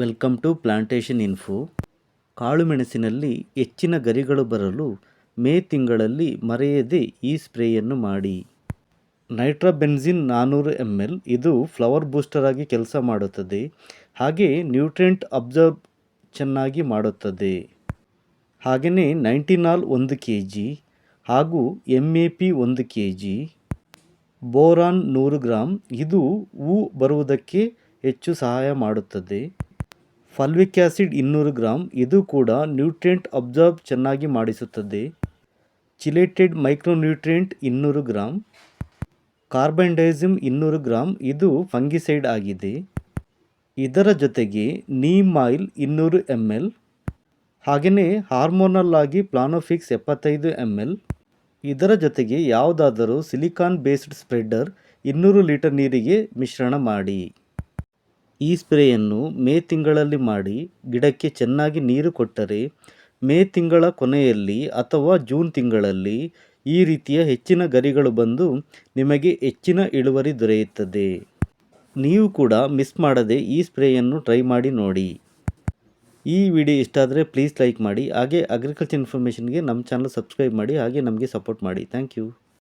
Welcome to plantation info. ಕಾಳುಮೆಣಸಿನಲ್ಲಿ ಹೆಚ್ಚಿನ ಗರಿಗಳು ಬರಲು ಮೇ ತಿಂಗಳಲ್ಲಿ ಮರೆಯದೆ ಈ ಸ್ಪ್ರೇಯನ್ನು ಮಾಡಿ. ನೈಟ್ರಾಬೆನ್ಸಿನ್ ನಾನ್ನೂರು ಎಂ ಎಲ್ ಇದು ಫ್ಲವರ್ ಬೂಸ್ಟರ್ ಆಗಿ ಕೆಲಸ ಮಾಡುತ್ತದೆ. ಹಾಗೆ ನ್ಯೂಟ್ರಿಯೆಂಟ್ ಅಬ್ಸರ್ಬ್ ಚೆನ್ನಾಗಿ ಮಾಡುತ್ತದೆ. ಹಾಗೆಯೇ ನೈಂಟಿನಾಲ್ ಒಂದು ಕೆ ಜಿ ಹಾಗೂ ಎಂ ಎ ಪಿ ಒಂದು ಕೆ ಜಿ ಬೋರಾನ್ ನೂರು ಗ್ರಾಮ್ ಇದು ಹೂ ಬರುವುದಕ್ಕೆ ಹೆಚ್ಚು ಸಹಾಯ ಮಾಡುತ್ತದೆ. ಫಲ್ವಿಕ್ ಆ್ಯಸಿಡ್ ಇನ್ನೂರು ಗ್ರಾಮ್ ಇದು ಕೂಡ ನ್ಯೂಟ್ರಿಯೆಂಟ್ ಅಬ್ಸಾರ್ಬ್ ಚೆನ್ನಾಗಿ ಮಾಡಿಸುತ್ತದೆ. ಚಿಲೇಟೆಡ್ ಮೈಕ್ರೋನ್ಯೂಟ್ರಿಯೆಂಟ್ ಇನ್ನೂರು ಗ್ರಾಮ್ ಕಾರ್ಬನ್ಡೈಸಿಮ್ ಇನ್ನೂರು ಗ್ರಾಮ್ ಇದು ಫಂಗಿಸೈಡ್ ಆಗಿದೆ. ಇದರ ಜೊತೆಗೆ ನೀಮ್ ಆಯಿಲ್ ಇನ್ನೂರು ಎಂ ಎಲ್, ಹಾಗೆಯೇ ಹಾರ್ಮೋನಲ್ ಆಗಿ ಪ್ಲಾನೋಫಿಕ್ಸ್ ಎಪ್ಪತ್ತೈದು ಎಂ ಎಲ್, ಇದರ ಜೊತೆಗೆ ಯಾವುದಾದರೂ ಸಿಲಿಕಾನ್ ಬೇಸ್ಡ್ ಸ್ಪ್ರೆಡ್ಡರ್ ಇನ್ನೂರು ಲೀಟರ್ ನೀರಿಗೆ ಮಿಶ್ರಣ ಮಾಡಿ. ಈ ಸ್ಪ್ರೇಯನ್ನು ಮೇ ತಿಂಗಳಲ್ಲಿ ಮಾಡಿ ಗಿಡಕ್ಕೆ ಚೆನ್ನಾಗಿ ನೀರು ಕೊಟ್ಟರೆ ಮೇ ತಿಂಗಳ ಕೊನೆಯಲ್ಲಿ ಅಥವಾ ಜೂನ್ ತಿಂಗಳಲ್ಲಿ ಈ ರೀತಿಯ ಹೆಚ್ಚಿನ ಗರಿಗಳು ಬಂದು ನಿಮಗೆ ಹೆಚ್ಚಿನ ಇಳುವರಿ ದೊರೆಯುತ್ತದೆ. ನೀವು ಕೂಡ ಮಿಸ್ ಮಾಡದೆ ಈ ಸ್ಪ್ರೇಯನ್ನು ಟ್ರೈ ಮಾಡಿ ನೋಡಿ. ಈ ವಿಡಿಯೋ ಇಷ್ಟ ಆದರೆ ಪ್ಲೀಸ್ ಲೈಕ್ ಮಾಡಿ, ಹಾಗೆ ಅಗ್ರಿಕಲ್ಚರ್ ಇನ್ಫಾರ್ಮೇಷನ್ಗೆ ನಮ್ಮ ಚಾನಲ್ ಸಬ್ಸ್ಕ್ರೈಬ್ ಮಾಡಿ, ಹಾಗೆ ನಮಗೆ ಸಪೋರ್ಟ್ ಮಾಡಿ. Thank you